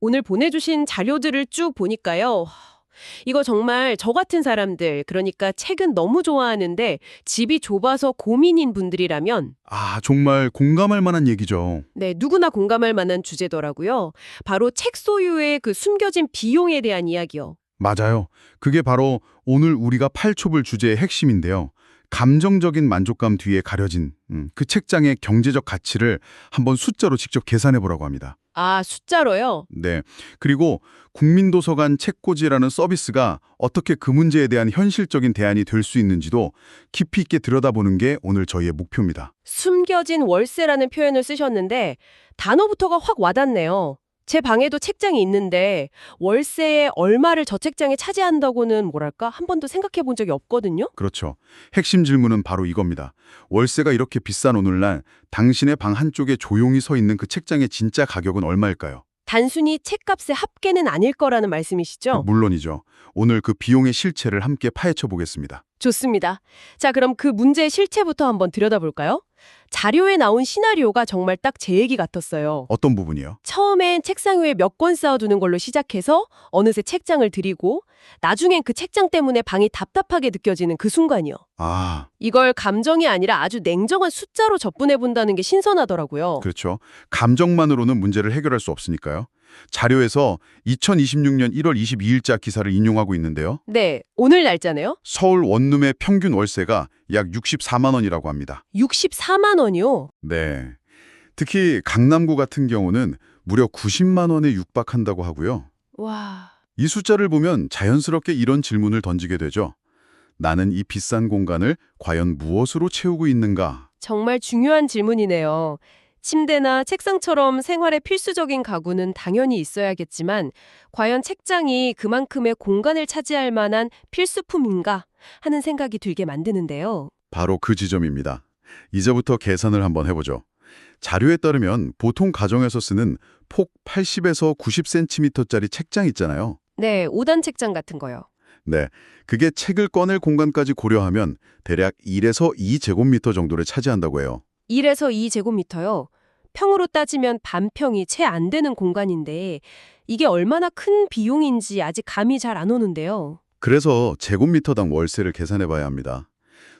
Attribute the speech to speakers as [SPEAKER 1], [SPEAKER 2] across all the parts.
[SPEAKER 1] 오늘 보내주신 자료들을 쭉 보니까요. 이거 정말 저 같은 사람들, 그러니까 책은 너무 좋아하는데 집이 좁아서 고민인 분들이라면
[SPEAKER 2] 아, 정말 공감할 만한 얘기죠.
[SPEAKER 1] 네, 누구나 공감할 만한 주제더라고요. 바로 책 소유의 그 숨겨진 비용에 대한 이야기요.
[SPEAKER 2] 맞아요. 그게 바로 오늘 우리가 팔초불 주제의 핵심인데요. 감정적인 만족감 뒤에 가려진 음, 그 책장의 경제적 가치를 한번 숫자로 직접 계산해 보라고 합니다.
[SPEAKER 1] 아, 숫자로요?
[SPEAKER 2] 네. 그리고 국민도서관 책꽂이라는 서비스가 어떻게 그 문제에 대한 현실적인 대안이 될 수 있는지도 깊이 있게 들여다보는 게 오늘 저희의 목표입니다.
[SPEAKER 1] 숨겨진 월세라는 표현을 쓰셨는데 단어부터가 확 와닿네요. 제 방에도 책장이 있는데 월세에 얼마를 저 책장에 차지한다고는 뭐랄까 한 번도 생각해 본 적이 없거든요.
[SPEAKER 2] 그렇죠. 핵심 질문은 바로 이겁니다. 월세가 이렇게 비싼 오늘날 당신의 방 한쪽에 조용히 서 있는 그 책장의 진짜 가격은 얼마일까요?
[SPEAKER 1] 단순히 책값의 합계는 아닐 거라는 말씀이시죠?
[SPEAKER 2] 물론이죠. 오늘 그 비용의 실체를 함께 파헤쳐 보겠습니다.
[SPEAKER 1] 좋습니다. 자, 그럼 그 문제의 실체부터 한번 들여다볼까요? 자료에 나온 시나리오가 정말 딱 제 얘기 같았어요.
[SPEAKER 2] 어떤 부분이요?
[SPEAKER 1] 처음엔 책상 위에 몇 권 쌓아두는 걸로 시작해서 어느새 책장을 드리고 나중엔 그 책장 때문에 방이 답답하게 느껴지는 그 순간이요.
[SPEAKER 2] 아,
[SPEAKER 1] 이걸 감정이 아니라 아주 냉정한 숫자로 접근해 본다는 게 신선하더라고요.
[SPEAKER 2] 그렇죠. 감정만으로는 문제를 해결할 수 없으니까요. 자료에서 2026년 1월 22일자 기사를 인용하고 있는데요.
[SPEAKER 1] 네, 오늘 날짜네요.
[SPEAKER 2] 서울 원룸의 평균 월세가 약 64만 원이라고 합니다.
[SPEAKER 1] 64만 원이요.
[SPEAKER 2] 네. 특히 강남구 같은 경우는 무려 90만 원에 육박한다고 하고요.
[SPEAKER 1] 와,
[SPEAKER 2] 이 숫자를 보면 자연스럽게 이런 질문을 던지게 되죠. 나는 이 비싼 공간을 과연 무엇으로 채우고 있는가?
[SPEAKER 1] 정말 중요한 질문이네요. 침대나 책상처럼 생활에 필수적인 가구는 당연히 있어야겠지만 과연 책장이 그만큼의 공간을 차지할 만한 필수품인가 하는 생각이 들게 만드는데요.
[SPEAKER 2] 바로 그 지점입니다. 이제부터 계산을 한번 해보죠. 자료에 따르면 보통 가정에서 쓰는 폭 80에서 90cm짜리 책장 있잖아요.
[SPEAKER 1] 네, 5단 책장 같은 거요.
[SPEAKER 2] 네, 그게 책을 꺼낼 공간까지 고려하면 대략 1에서 2제곱미터 정도를 차지한다고 해요.
[SPEAKER 1] 1에서 2제곱미터요. 평으로 따지면 반평이 채 안 되는 공간인데 이게 얼마나 큰 비용인지 아직 감이 잘 안 오는데요.
[SPEAKER 2] 그래서 제곱미터당 월세를 계산해 봐야 합니다.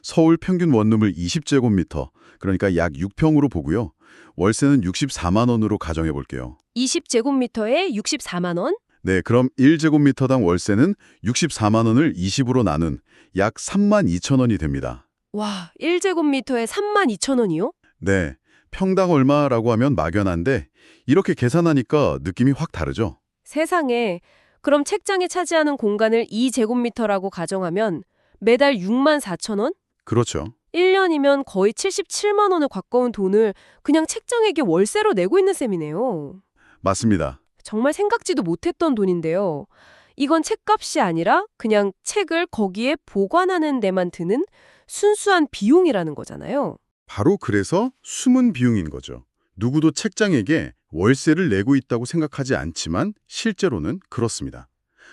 [SPEAKER 2] 서울 평균 원룸을 20제곱미터, 그러니까 약 6평으로 보고요. 월세는 64만 원으로 가정해 볼게요.
[SPEAKER 1] 20제곱미터에 64만 원?
[SPEAKER 2] 네, 그럼 1제곱미터당 월세는 64만 원을 20으로 나눈 약 3만 2천 원이 됩니다.
[SPEAKER 1] 와, 1제곱미터에 3만 2천 원이요?
[SPEAKER 2] 네, 평당 얼마라고 하면 막연한데 이렇게 계산하니까 느낌이 확 다르죠?
[SPEAKER 1] 세상에. 그럼 책장에 차지하는 공간을 2제곱미터라고 가정하면 매달 6만 4천 원?
[SPEAKER 2] 그렇죠.
[SPEAKER 1] 1년이면 거의 77만 원에 가까운 돈을 그냥 책장에게 월세로 내고 있는 셈이네요.
[SPEAKER 2] 맞습니다.
[SPEAKER 1] 정말 생각지도 못했던 돈인데요. 이건 책값이 아니라 그냥 책을 거기에 보관하는 데만 드는 순수한 비용이라는 거잖아요.
[SPEAKER 2] 바로 그래서 숨은 비용인 거죠. 누구도 책장에게 월세를 내고 있다고 생각하지 않지만 실제로는 그렇습니다.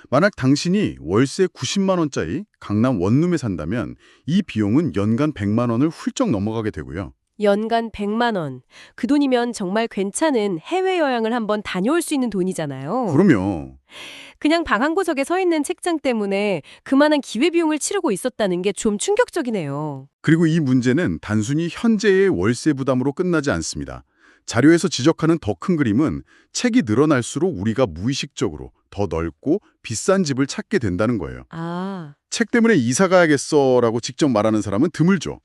[SPEAKER 2] 만약 당신이 월세 90만 원짜리 강남 원룸에 산다면 이 비용은 연간 100만 원을 훌쩍 넘어가게 되고요.
[SPEAKER 1] 연간 100만 원. 그 돈이면 정말 괜찮은 해외 여행을 한번 다녀올 수 있는 돈이잖아요.
[SPEAKER 2] 그럼요.
[SPEAKER 1] 그냥 방 한 구석에 서 있는 책장 때문에 그만한 기회비용을 치르고 있었다는 게 좀 충격적이네요.
[SPEAKER 2] 그리고 이 문제는 단순히 현재의 월세 부담으로 끝나지 않습니다. 자료에서 지적하는 더 큰 그림은 책이 늘어날수록 우리가 무의식적으로 더 넓고 비싼 집을 찾게 된다는 거예요.
[SPEAKER 1] 아,
[SPEAKER 2] 책 때문에 이사 가야겠어 라고 직접 말하는 사람은 드물죠.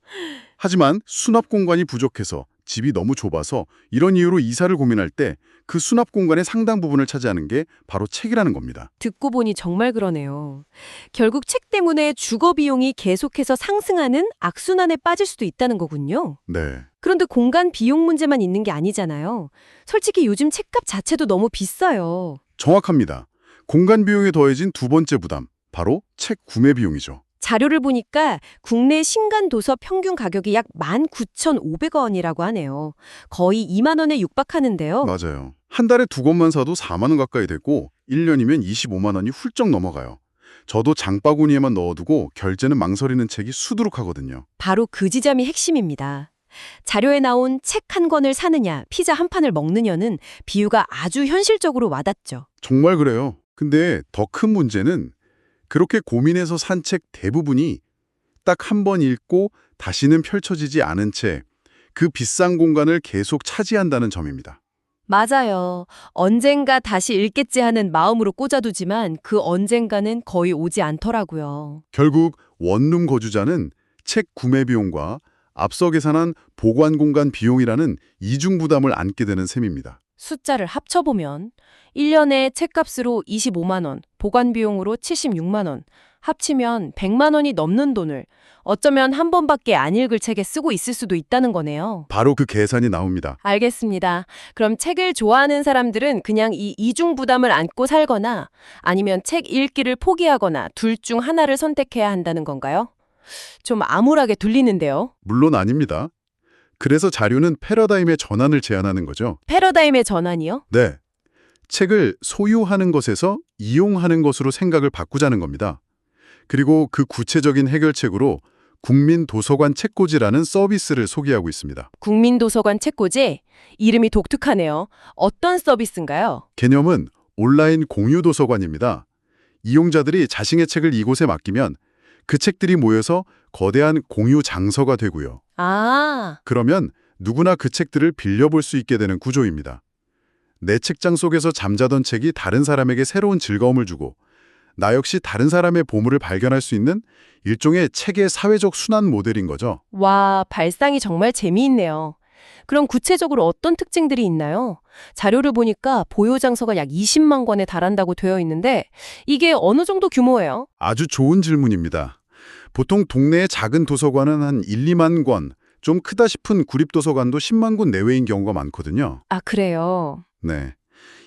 [SPEAKER 2] 하지만 수납 공간이 부족해서 집이 너무 좁아서 이런 이유로 이사를 고민할 때 그 수납 공간의 상당 부분을 차지하는 게 바로 책이라는 겁니다.
[SPEAKER 1] 듣고 보니 정말 그러네요. 결국 책 때문에 주거 비용이 계속해서 상승하는 악순환에 빠질 수도 있다는 거군요.
[SPEAKER 2] 네.
[SPEAKER 1] 그런데 공간 비용 문제만 있는 게 아니잖아요. 솔직히 요즘 책값 자체도 너무 비싸요.
[SPEAKER 2] 정확합니다. 공간 비용에 더해진 두 번째 부담, 바로 책 구매 비용이죠.
[SPEAKER 1] 자료를 보니까 국내 신간 도서 평균 가격이 약 19,500원이라고 하네요. 거의 2만 원에 육박하는데요.
[SPEAKER 2] 맞아요. 한 달에 두 권만 사도 4만 원 가까이 되고 1년이면 25만 원이 훌쩍 넘어가요. 저도 장바구니에만 넣어두고 결제는 망설이는 책이 수두룩하거든요.
[SPEAKER 1] 바로 그 지점이 핵심입니다. 자료에 나온 책 한 권을 사느냐, 피자 한 판을 먹느냐는 비유가 아주 현실적으로 와닿죠.
[SPEAKER 2] 정말 그래요. 근데 더 큰 문제는 그렇게 고민해서 산 책 대부분이 딱 한 번 읽고 다시는 펼쳐지지 않은 채 그 비싼 공간을 계속 차지한다는 점입니다.
[SPEAKER 1] 맞아요. 언젠가 다시 읽겠지 하는 마음으로 꽂아두지만 그 언젠가는 거의 오지 않더라고요.
[SPEAKER 2] 결국 원룸 거주자는 책 구매 비용과 앞서 계산한 보관 공간 비용이라는 이중 부담을 안게 되는 셈입니다.
[SPEAKER 1] 숫자를 합쳐보면 1년에 책값으로 25만 원, 보관 비용으로 76만 원, 합치면 100만 원이 넘는 돈을 어쩌면 한 번밖에 안 읽을 책에 쓰고 있을 수도 있다는 거네요.
[SPEAKER 2] 바로 그 계산이 나옵니다.
[SPEAKER 1] 알겠습니다. 그럼 책을 좋아하는 사람들은 그냥 이 이중 부담을 안고 살거나 아니면 책 읽기를 포기하거나 둘 중 하나를 선택해야 한다는 건가요? 좀 암울하게 들리는데요.
[SPEAKER 2] 물론 아닙니다. 그래서 자료는 패러다임의 전환을 제안하는 거죠.
[SPEAKER 1] 패러다임의 전환이요?
[SPEAKER 2] 네. 책을 소유하는 것에서 이용하는 것으로 생각을 바꾸자는 겁니다. 그리고 그 구체적인 해결책으로 국민도서관 책꽂이라는 서비스를 소개하고 있습니다.
[SPEAKER 1] 국민도서관 책꽂이 이름이 독특하네요. 어떤 서비스인가요?
[SPEAKER 2] 개념은 온라인 공유 도서관입니다. 이용자들이 자신의 책을 이곳에 맡기면 그 책들이 모여서 거대한 공유 장서가 되고요.
[SPEAKER 1] 아,
[SPEAKER 2] 그러면 누구나 그 책들을 빌려볼 수 있게 되는 구조입니다. 내 책장 속에서 잠자던 책이 다른 사람에게 새로운 즐거움을 주고 나 역시 다른 사람의 보물을 발견할 수 있는 일종의 책의 사회적 순환 모델인 거죠.
[SPEAKER 1] 와, 발상이 정말 재미있네요. 그럼 구체적으로 어떤 특징들이 있나요? 자료를 보니까 보유 장서가 약 20만 권에 달한다고 되어 있는데 이게 어느 정도 규모예요?
[SPEAKER 2] 아주 좋은 질문입니다. 보통 동네의 작은 도서관은 한 1, 2만 권, 좀 크다 싶은 구립도서관도 10만 권 내외인 경우가 많거든요.
[SPEAKER 1] 아, 그래요.
[SPEAKER 2] 네.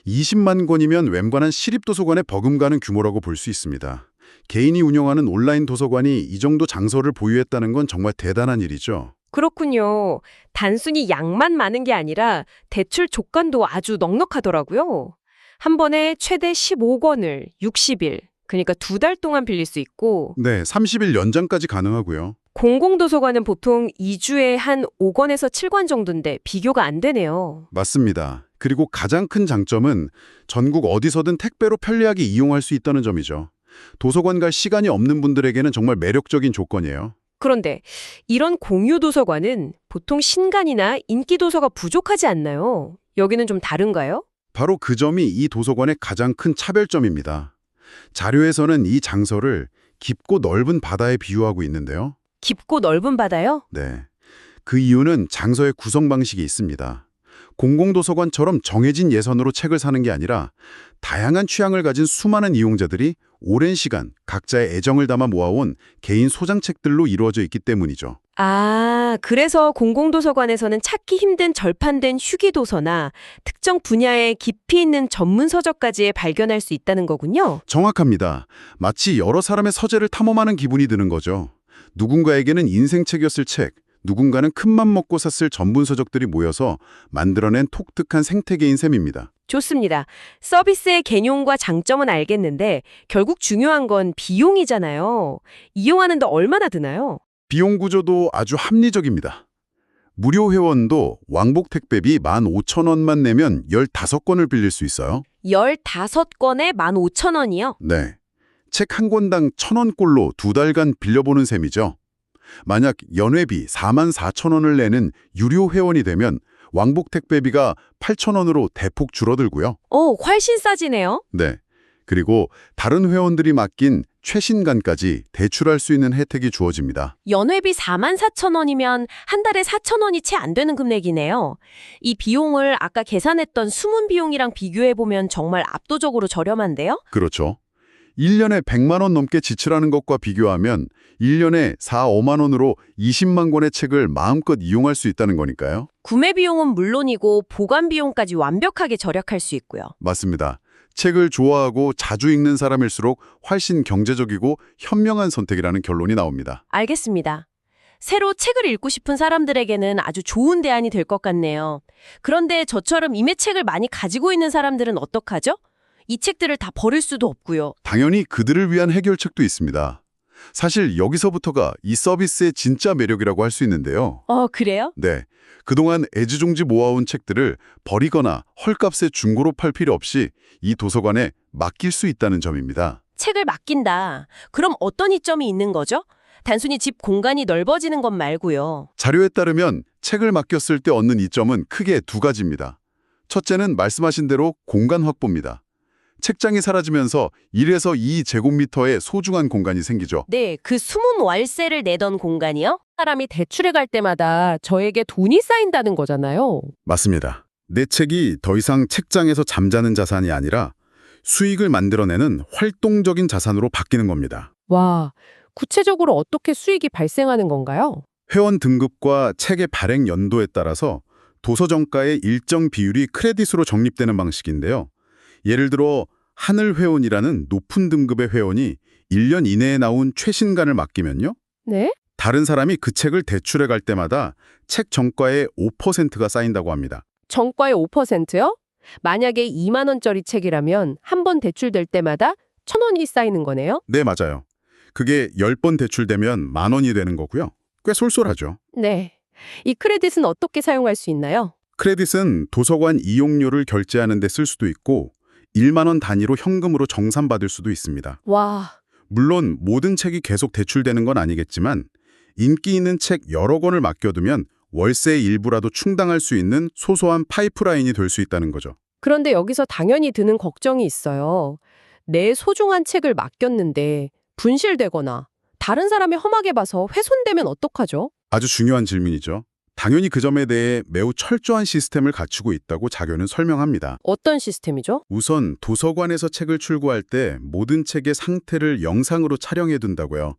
[SPEAKER 2] 20만 권이면 웬만한 시립도서관에 버금가는 규모라고 볼 수 있습니다. 개인이 운영하는 온라인 도서관이 이 정도 장소를 보유했다는 건 정말 대단한 일이죠.
[SPEAKER 1] 그렇군요. 단순히 양만 많은 게 아니라 대출 조건도 아주 넉넉하더라고요. 한 번에 최대 15권을 60일, 그러니까 두 달 동안 빌릴 수 있고
[SPEAKER 2] 네, 30일 연장까지 가능하고요.
[SPEAKER 1] 공공도서관은 보통 2주에 한 5권에서 7권 정도인데 비교가 안 되네요.
[SPEAKER 2] 맞습니다. 그리고 가장 큰 장점은 전국 어디서든 택배로 편리하게 이용할 수 있다는 점이죠. 도서관 갈 시간이 없는 분들에게는 정말 매력적인 조건이에요.
[SPEAKER 1] 그런데 이런 공유 도서관은 보통 신간이나 인기 도서가 부족하지 않나요? 여기는 좀 다른가요?
[SPEAKER 2] 바로 그 점이 이 도서관의 가장 큰 차별점입니다. 자료에서는 이 장소를 깊고 넓은 바다에 비유하고 있는데요.
[SPEAKER 1] 깊고 넓은 바다요?
[SPEAKER 2] 네. 그 이유는 장소의 구성 방식이 있습니다. 공공도서관처럼 정해진 예산으로 책을 사는 게 아니라 다양한 취향을 가진 수많은 이용자들이 오랜 시간 각자의 애정을 담아 모아온 개인 소장책들로 이루어져 있기 때문이죠.
[SPEAKER 1] 아, 그래서 공공도서관에서는 찾기 힘든 절판된 휴기도서나 특정 분야에 깊이 있는 전문 서적까지 발견할 수 있다는 거군요.
[SPEAKER 2] 정확합니다. 마치 여러 사람의 서재를 탐험하는 기분이 드는 거죠. 누군가에게는 인생책이었을 책, 누군가는 큰맘 먹고 샀을 전문 서적들이 모여서 만들어낸 독특한 생태계인 셈입니다.
[SPEAKER 1] 좋습니다. 서비스의 개념과 장점은 알겠는데 결국 중요한 건 비용이잖아요. 이용하는데 얼마나 드나요?
[SPEAKER 2] 비용 구조도 아주 합리적입니다. 무료 회원도 왕복 택배비 15,000원만 내면 15권을 빌릴 수 있어요.
[SPEAKER 1] 15건에 15,000원이요?
[SPEAKER 2] 네. 책 한 권당 1,000원꼴로 두 달간 빌려보는 셈이죠. 만약 연회비 44,000원을 내는 유료 회원이 되면 왕복 택배비가 8,000원으로 대폭 줄어들고요.
[SPEAKER 1] 어, 훨씬 싸지네요.
[SPEAKER 2] 네. 그리고 다른 회원들이 맡긴 최신간까지 대출할 수 있는 혜택이 주어집니다.
[SPEAKER 1] 연회비 44,000원이면 한 달에 4,000원이 채 안 되는 금액이네요. 이 비용을 아까 계산했던 숨은 비용이랑 비교해보면 정말 압도적으로 저렴한데요?
[SPEAKER 2] 그렇죠. 1년에 100만 원 넘게 지출하는 것과 비교하면 1년에 4, 5만 원으로 20만 권의 책을 마음껏 이용할 수 있다는 거니까요.
[SPEAKER 1] 구매 비용은 물론이고 보관 비용까지 완벽하게 절약할 수 있고요.
[SPEAKER 2] 맞습니다. 책을 좋아하고 자주 읽는 사람일수록 훨씬 경제적이고 현명한 선택이라는 결론이 나옵니다.
[SPEAKER 1] 알겠습니다. 새로 책을 읽고 싶은 사람들에게는 아주 좋은 대안이 될 것 같네요. 그런데 저처럼 임의책을 많이 가지고 있는 사람들은 어떡하죠? 이 책들을 다 버릴 수도 없고요.
[SPEAKER 2] 당연히 그들을 위한 해결책도 있습니다. 사실 여기서부터가 이 서비스의 진짜 매력이라고 할 수 있는데요.
[SPEAKER 1] 어, 그래요?
[SPEAKER 2] 네. 그동안 애지중지 모아온 책들을 버리거나 헐값에 중고로 팔 필요 없이 이 도서관에 맡길 수 있다는 점입니다.
[SPEAKER 1] 책을 맡긴다. 그럼 어떤 이점이 있는 거죠? 단순히 집 공간이 넓어지는 것 말고요.
[SPEAKER 2] 자료에 따르면 책을 맡겼을 때 얻는 이점은 크게 두 가지입니다. 첫째는 말씀하신 대로 공간 확보입니다. 책장이 사라지면서 1에서 2제곱미터의 소중한 공간이 생기죠.
[SPEAKER 1] 네, 그 숨은 월세를 내던 공간이요? 사람이 대출에 갈 때마다 저에게 돈이 쌓인다는 거잖아요.
[SPEAKER 2] 맞습니다. 내 책이 더 이상 책장에서 잠자는 자산이 아니라 수익을 만들어내는 활동적인 자산으로 바뀌는 겁니다.
[SPEAKER 1] 와, 구체적으로 어떻게 수익이 발생하는 건가요?
[SPEAKER 2] 회원 등급과 책의 발행 연도에 따라서 도서 정가의 일정 비율이 크레딧으로 적립되는 방식인데요. 예를 들어 하늘 회원이라는 높은 등급의 회원이 1년 이내에 나온 최신간을 맡기면요.
[SPEAKER 1] 네?
[SPEAKER 2] 다른 사람이 그 책을 대출해 갈 때마다 책 정가의 5%가 쌓인다고 합니다.
[SPEAKER 1] 정가의 5%요? 만약에 2만 원짜리 책이라면 한 번 대출될 때마다 천 원이 쌓이는 거네요?
[SPEAKER 2] 네, 맞아요. 그게 10번 대출되면 만 원이 되는 거고요. 꽤 쏠쏠하죠.
[SPEAKER 1] 네. 이 크레딧은 어떻게 사용할 수 있나요?
[SPEAKER 2] 크레딧은 도서관 이용료를 결제하는 데 쓸 수도 있고 1만 원 단위로 현금으로 정산받을 수도 있습니다.
[SPEAKER 1] 와,
[SPEAKER 2] 물론 모든 책이 계속 대출되는 건 아니겠지만 인기 있는 책 여러 권을 맡겨두면 월세의 일부라도 충당할 수 있는 소소한 파이프라인이 될 수 있다는 거죠.
[SPEAKER 1] 그런데 여기서 당연히 드는 걱정이 있어요. 내 소중한 책을 맡겼는데 분실되거나 다른 사람이 험하게 봐서 훼손되면 어떡하죠?
[SPEAKER 2] 아주 중요한 질문이죠. 당연히 그 점에 대해 매우 철저한 시스템을 갖추고 있다고 자료는 설명합니다.
[SPEAKER 1] 어떤 시스템이죠?
[SPEAKER 2] 우선 도서관에서 책을 출고할 때 모든 책의 상태를 영상으로 촬영해 둔다고요.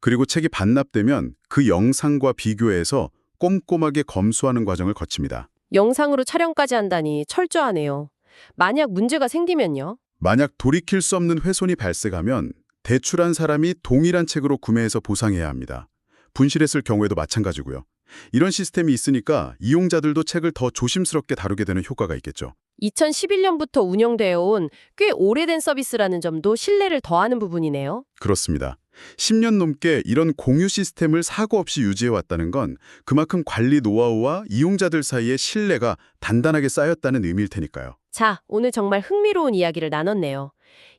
[SPEAKER 2] 그리고 책이 반납되면 그 영상과 비교해서 꼼꼼하게 검수하는 과정을 거칩니다.
[SPEAKER 1] 영상으로 촬영까지 한다니 철저하네요. 만약 문제가 생기면요?
[SPEAKER 2] 만약 돌이킬 수 없는 훼손이 발생하면 대출한 사람이 동일한 책으로 구매해서 보상해야 합니다. 분실했을 경우에도 마찬가지고요. 이런 시스템이 있으니까 이용자들도 책을 더 조심스럽게 다루게 되는 효과가 있겠죠.
[SPEAKER 1] 2011년부터 운영되어 온 꽤 오래된 서비스라는 점도 신뢰를 더하는 부분이네요.
[SPEAKER 2] 그렇습니다. 10년 넘게 이런 공유 시스템을 사고 없이 유지해왔다는 건 그만큼 관리 노하우와 이용자들 사이의 신뢰가 단단하게 쌓였다는 의미일 테니까요.
[SPEAKER 1] 자, 오늘 정말 흥미로운 이야기를 나눴네요.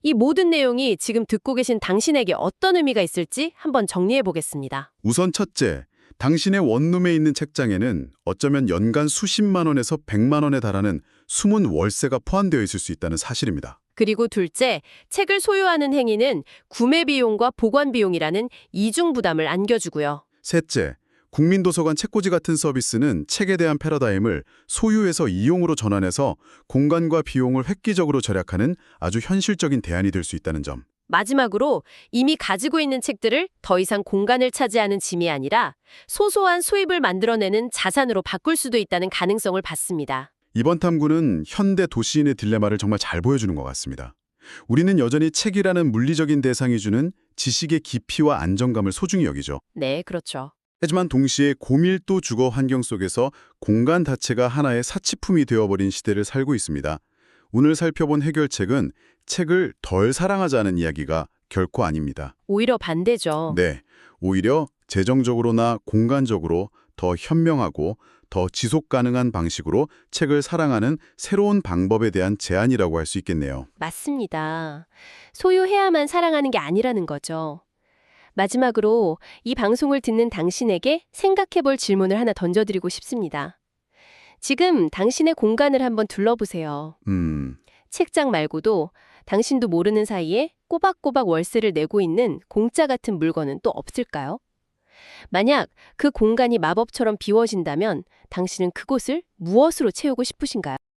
[SPEAKER 1] 이 모든 내용이 지금 듣고 계신 당신에게 어떤 의미가 있을지 한번 정리해 보겠습니다.
[SPEAKER 2] 우선 첫째, 당신의 원룸에 있는 책장에는 어쩌면 연간 수십만 원에서 백만 원에 달하는 숨은 월세가 포함되어 있을 수 있다는 사실입니다.
[SPEAKER 1] 그리고 둘째, 책을 소유하는 행위는 구매 비용과 보관 비용이라는 이중 부담을 안겨주고요.
[SPEAKER 2] 셋째, 국민도서관 책꽂이 같은 서비스는 책에 대한 패러다임을 소유에서 이용으로 전환해서 공간과 비용을 획기적으로 절약하는 아주 현실적인 대안이 될 수 있다는 점.
[SPEAKER 1] 마지막으로 이미 가지고 있는 책들을 더 이상 공간을 차지하는 짐이 아니라 소소한 수입을 만들어내는 자산으로 바꿀 수도 있다는 가능성을 봤습니다.
[SPEAKER 2] 이번 탐구는 현대 도시인의 딜레마를 정말 잘 보여주는 것 같습니다. 우리는 여전히 책이라는 물리적인 대상이 주는 지식의 깊이와 안정감을 소중히 여기죠.
[SPEAKER 1] 네, 그렇죠.
[SPEAKER 2] 하지만 동시에 고밀도 주거 환경 속에서 공간 자체가 하나의 사치품이 되어버린 시대를 살고 있습니다. 오늘 살펴본 해결책은 책을 덜 사랑하자는 이야기가 결코 아닙니다.
[SPEAKER 1] 오히려 반대죠.
[SPEAKER 2] 네, 오히려 재정적으로나 공간적으로 더 현명하고 더 지속 가능한 방식으로 책을 사랑하는 새로운 방법에 대한 제안이라고 할 수 있겠네요.
[SPEAKER 1] 맞습니다. 소유해야만 사랑하는 게 아니라는 거죠. 마지막으로 이 방송을 듣는 당신에게 생각해 볼 질문을 하나 던져드리고 싶습니다. 지금 당신의 공간을 한번 둘러보세요.
[SPEAKER 2] 음,
[SPEAKER 1] 책장 말고도 당신도 모르는 사이에 꼬박꼬박 월세를 내고 있는 공짜 같은 물건은 또 없을까요? 만약 그 공간이 마법처럼 비워진다면 당신은 그곳을 무엇으로 채우고 싶으신가요?